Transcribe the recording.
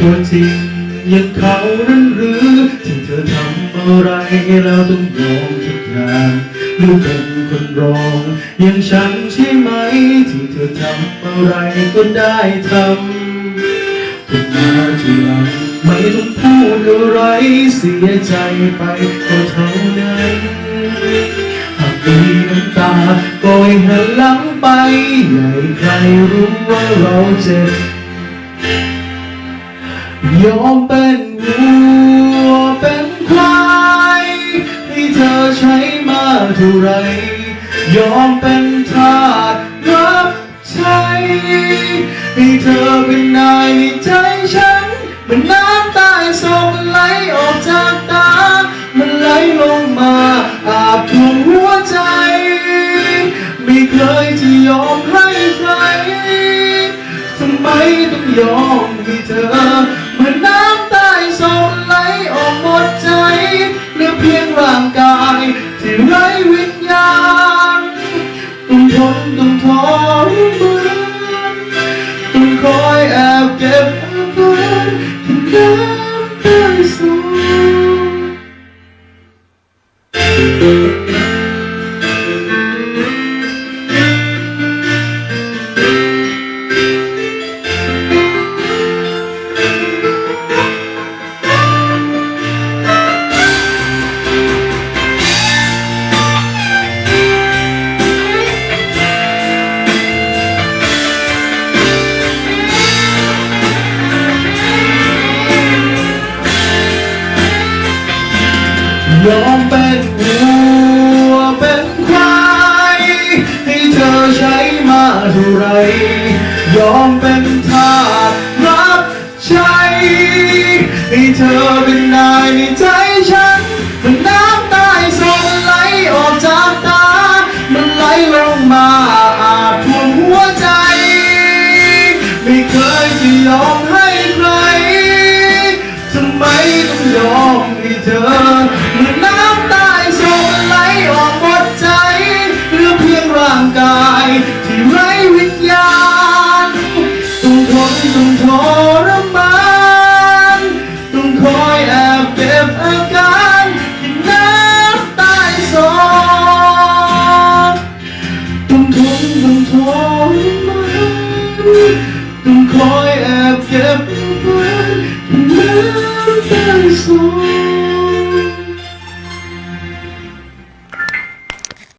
ตัวจริงยังเขานั้นหรือที่เธอทำอะไรแล้วต้องยอมทุกอย่างหรือเป็นคนรองอย่างฉันใช่ไหม ที่เธอทำอะไรก็ได้ทำพูดมาทีหลังไม่ต้องพูดอะไรเสียใจไปก็เท่านั้นหากมีน้ำตาก็ให้หันหลังไปอย่าให้ใครรู้ว่าเราเจ็บ ยอมเป็นวัวเป็นควายให้เธอใช้มาเท่าไร ยอมเป็นทาสรับใช้ให้เธอเป็นนายในใจฉันมันน้ำต้ศพมันไหลออกจากตา มันไหลลงมาอาบท่วมหัวใจ ไม่เคยจะยอมให้ใครทำไมต้องยอมให้เธอ ยอมเป็นวัวเป็นควายให้เธอใช้มาเท่าไร ยอมเป็นทาสรับใช้ให้เธอเป็นนายในใจฉันมันน้ำต้สนไหลออกจากตา มันไหลลงมาอาบท่วมหัวใจ ไม่เคยจะยอมให้ใครทำไมต้องยอมให้เธอ There's no